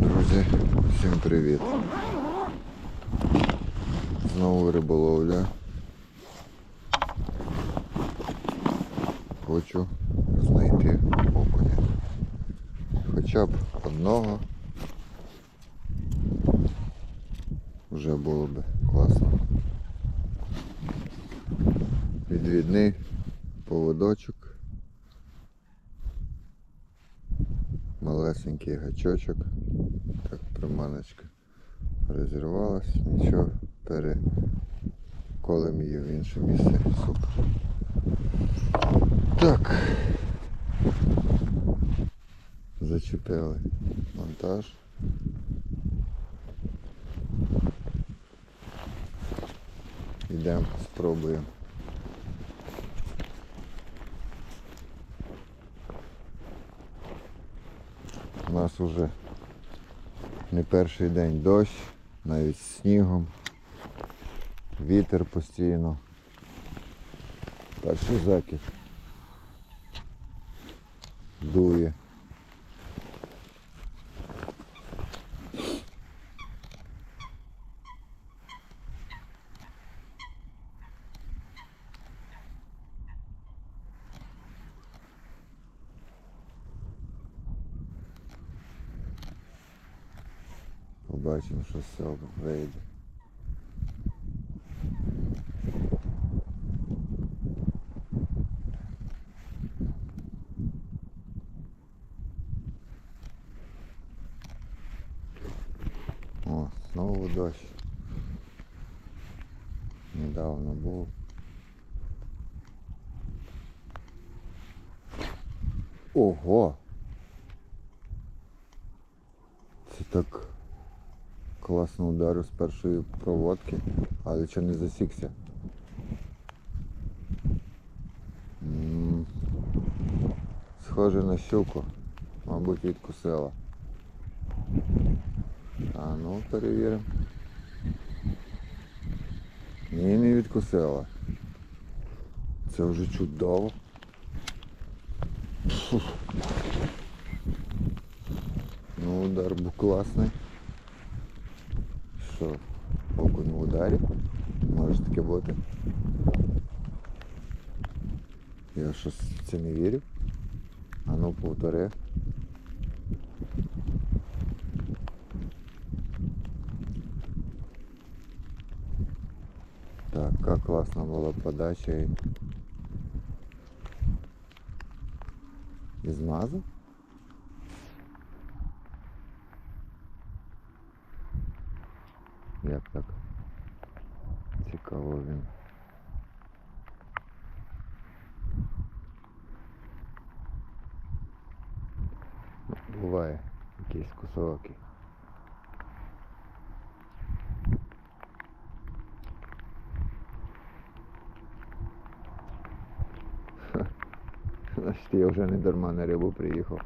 Друзі, всім привіт. Знову риболовля. Хочу знайти окуня. Хоча б одного. Вже було б класно. Відвідний поводочок. Малесенький гачочок. Приманочка розірвалась, нічого, переколем її в інше місце. Супер. Так. Зачепили монтаж. Йдемо, спробуємо. У нас уже не перший день дощ, навіть з снігом, вітер постійно. Перший закид дує. Побачимо, що з цього вийде. О, знову дощ. Недавно був. Ого! Класно ударив з першої проводки, але що не засікся. Схоже на щуку, мабуть, відкусила. А ну перевіримо. Ні, не відкусила. Це вже чудово. Ну, удар був класний. Що, окунь в ударі? Може таке бути. Я щось в це не вірив. А ну повтори. Так, как классно была подача и... І змазав? Як так? Цікаво він. Буває якийсь кусок. і- Значить, я вже не дарма на рибу приїхав.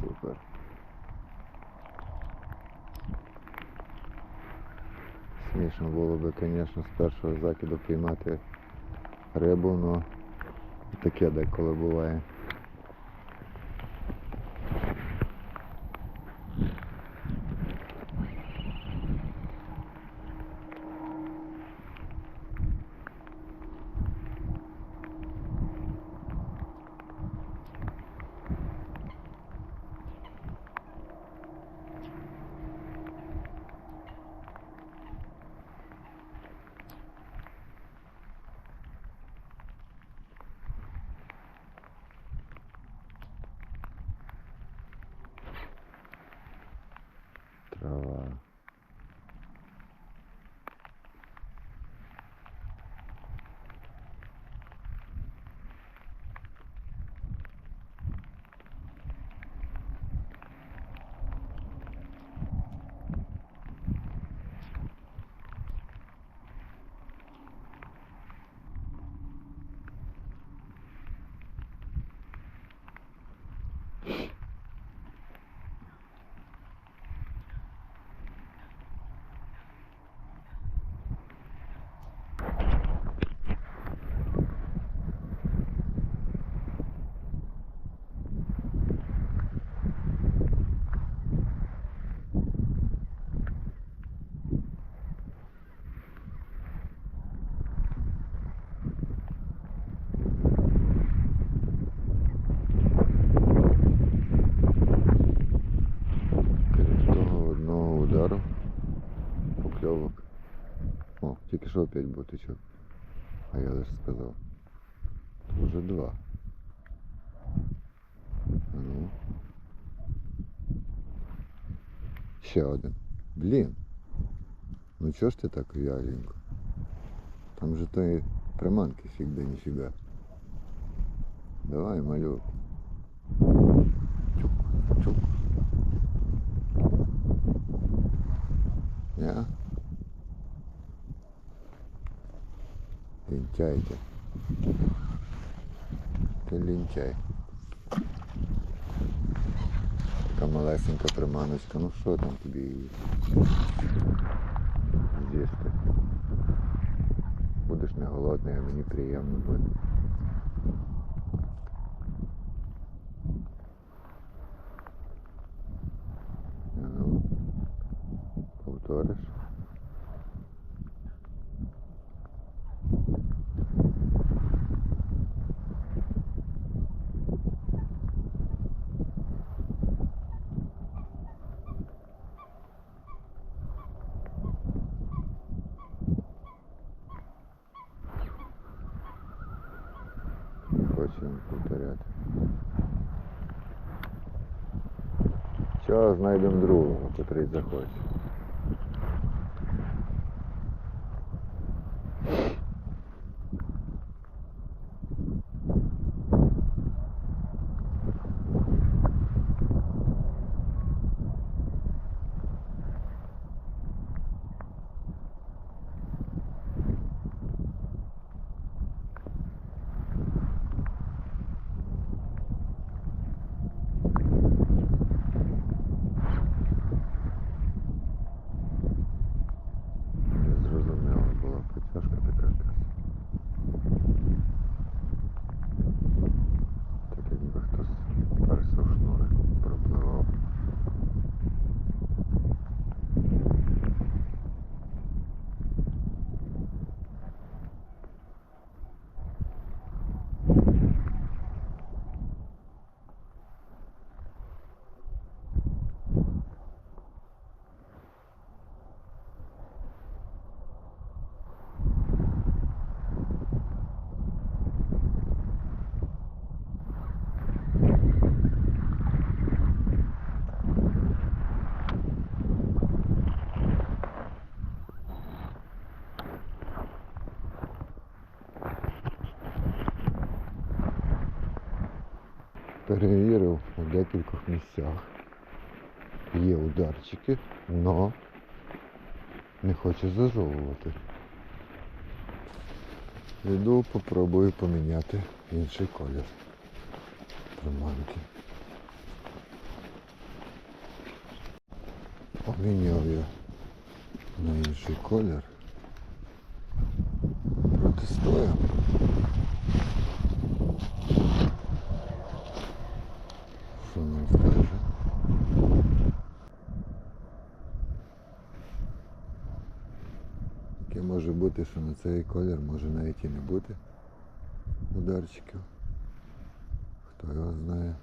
Супер. Смішно було би, звісно, з першого закиду піймати рибу, ну таке деколи буває. О, тільки що опять бутичок. А я лише сказав. Уже два. А Ну. Ще один. Блін. Ну чого ж ти так вяленько? Там же тої приманки фіг да ніфіга. Давай, малюк. Чук, чук. Я? Лентяйте. Ти лентяй. Така малесенька приманочка. Ну що там тобі її? З'їсти? Будеш не голодний, а мені приємно буде. А Ну, повториш. Не хочу він повторяти. Що знайдемо другого, котрий захоче. Перевірив у декількох місцях. Є ударчики, но не хоче зажовувати. Йду, попробую поміняти інший колір приманки. Поміняв я на інший колір. Протестуємо. Що нам скаже? Таке може бути, що на цей колір може навіть і не бути ударчиків. Хто його знає.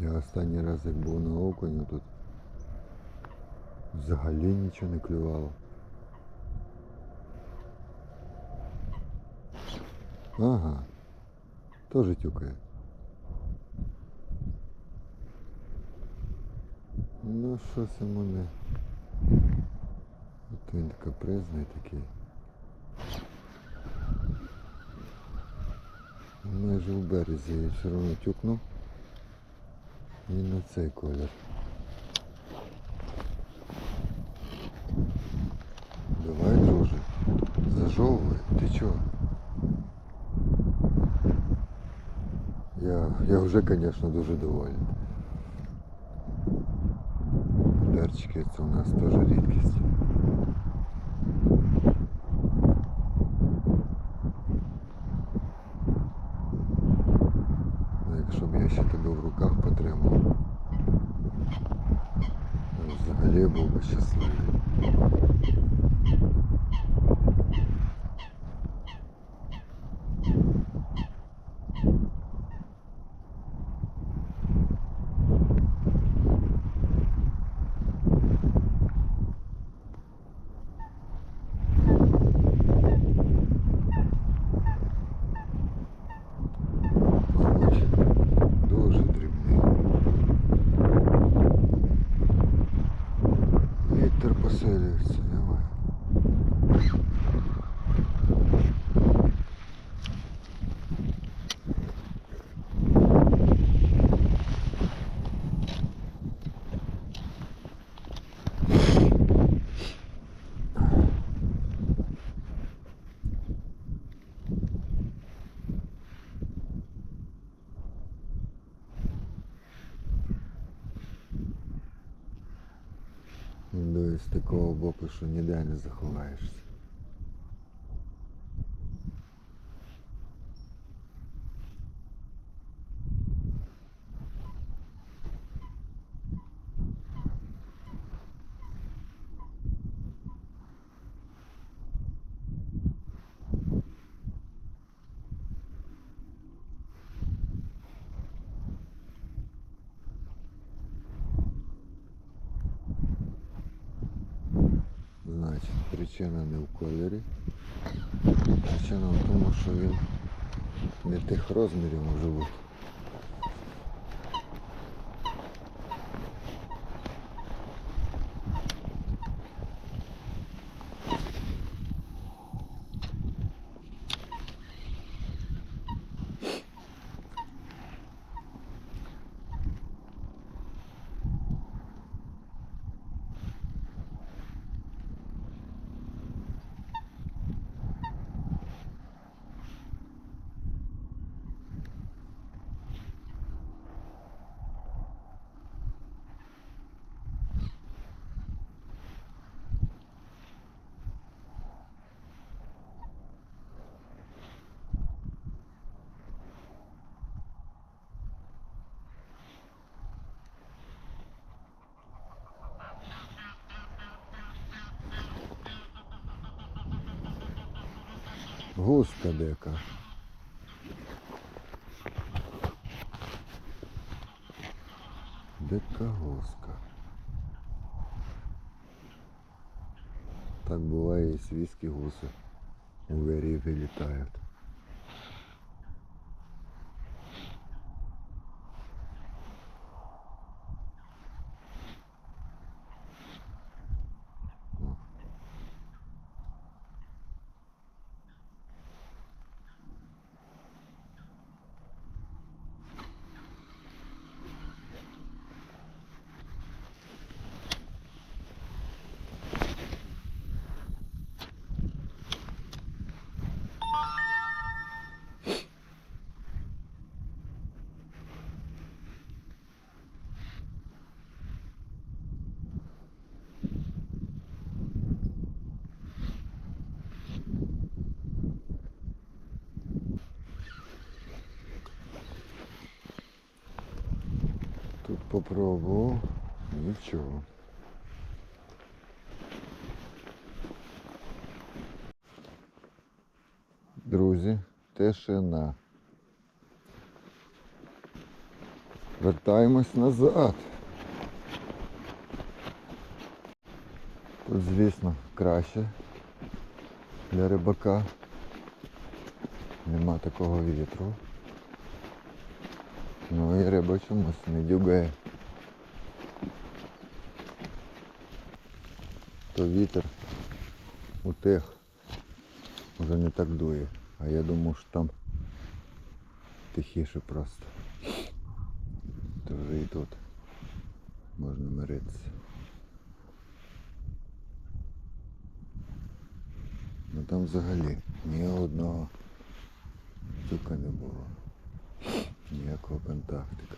Я останній раз як був на окуню тут взагалі нічого не клювало. Ага, теж тюкає. Ну, щось йому не. От він капризний такий. Майже в березі я все одно тюкнув. І на цей колір. Давай, друже, зажовуй, ти чого? Я, я вже, звісно, дуже довольний. Ударчики це у нас теж рідкість. Потримав, я взагалі був би щасливий. Що ніде не заховаєшся. Значить, причина не в кольорі. Причина в тому, що він не тих розмірів може бути. Дека. Дика гуска. Так буває і свійські гуси у вирі вилітають. Тут попробував. Нічого. Друзі, тишина. Вертаємось назад. Тут, звісно, краще для рибака. Нема такого вітру. Ну і риба чомусь не дюгає. То вітер утих, вже не так дує. А я думав, що там тихіше просто. То вже і тут можна миритися. Ну там взагалі ні одного тюка не було. Ніякого контактика.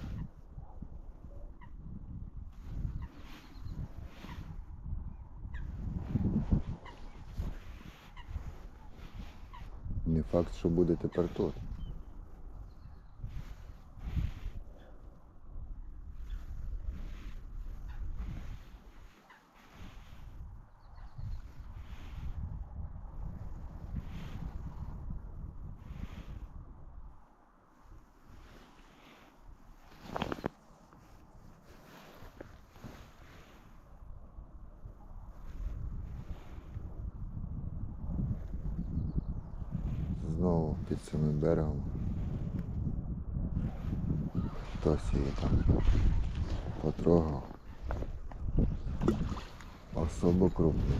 Не факт, що буде тепер тут. Знову під берегом. Хтось її там потрогав. особо крупний.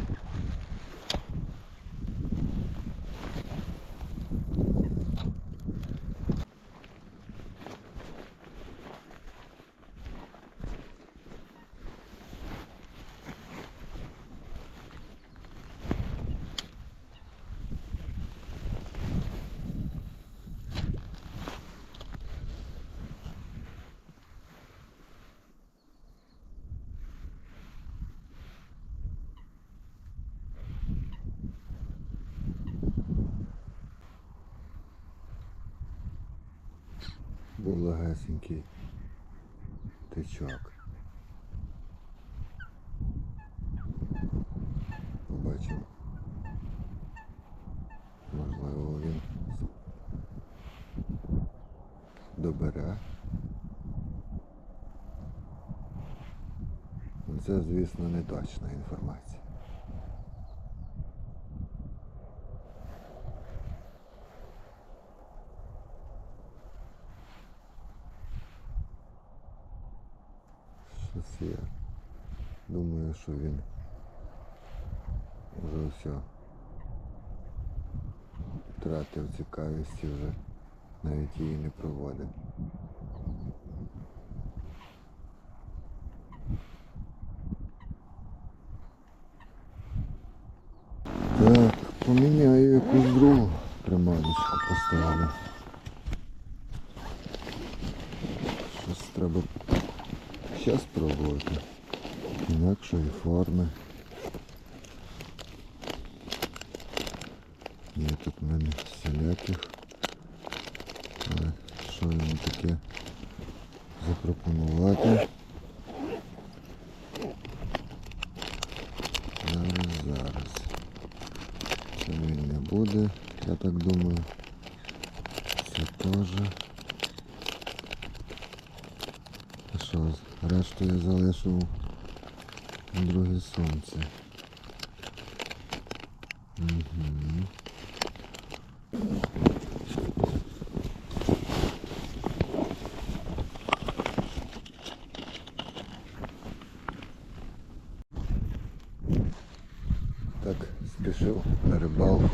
Був легесенький тичок. Побачимо. Можливо він добере. Це, звісно, не точна інформація. Щось я думаю, що він вже все втратив цікавість і вже навіть її не проводив. Так, поміняю якусь другу приманочку поставлю. Щось треба зараз пробувати. Інакшої форми. Є тут в мене всіляких. Але що йому таке запропонувати? Зараз, зараз. Це він не буде, я так думаю. Це теж. Що, решту я залишив у другій сумці. Угу. Так, спішив на рибалку.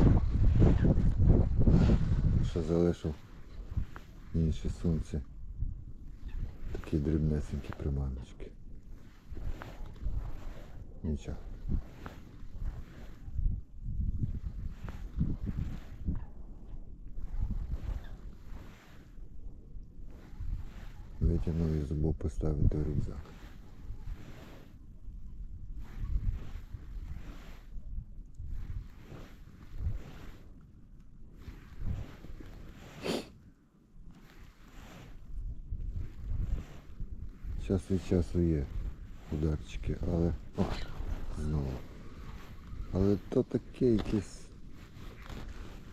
Що залишив іншій сумці. Такі дрібнесенькі приманочки. Нічого. Витягнув і забув поставити в рюкзак. Час від часу є ударчики, але... О, знову. Але то таке якесь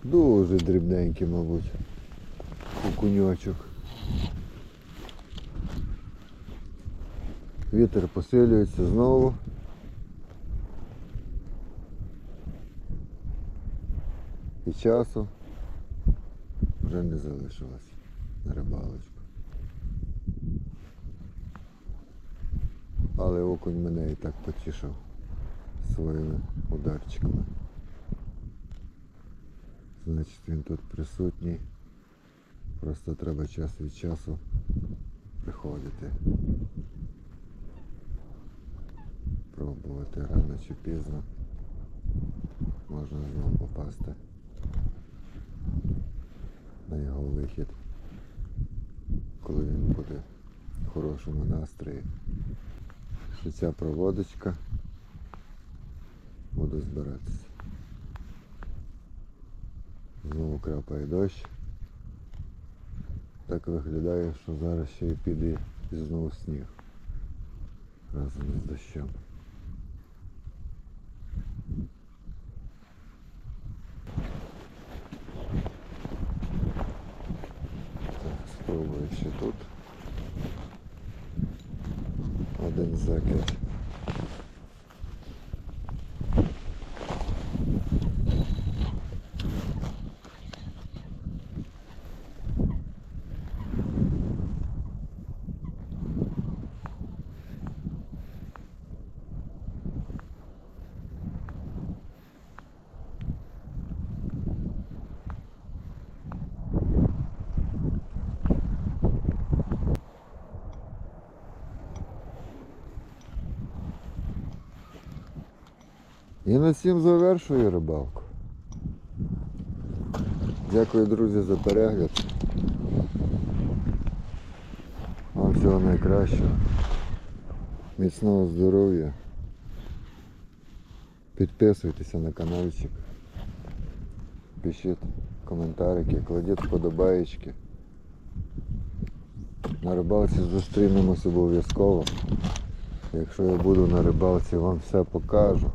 дуже дрібненьке, мабуть. Окуньочок. Вітер посилюється знову. І часу вже не залишилось на рибалочку. Але окунь мене і так потішив своїми ударчиками. Значить він тут присутній. Просто треба час від часу приходити. Пробувати рано чи пізно. Можна знову попасти на його вихід, коли він буде в хорошому настрої. Що ця проводочка буде збиратися. Знову крапає дощ. Так виглядає, що зараз ще й піде і знову сніг разом з дощем. Так, спробую ще тут. Один закид. І на цим завершую рибалку. Дякую, друзі, за перегляд. Вам всього найкращого. Міцного здоров'я. Підписуйтеся на каналчик. Пишіть коментарики, кладіть вподобаєчки. На рибалці зустрінемось обов'язково. Якщо я буду на рибалці, вам все покажу.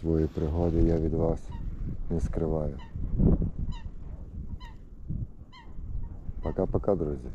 Свої пригоди я від вас не скриваю. Пока-пока, друзі.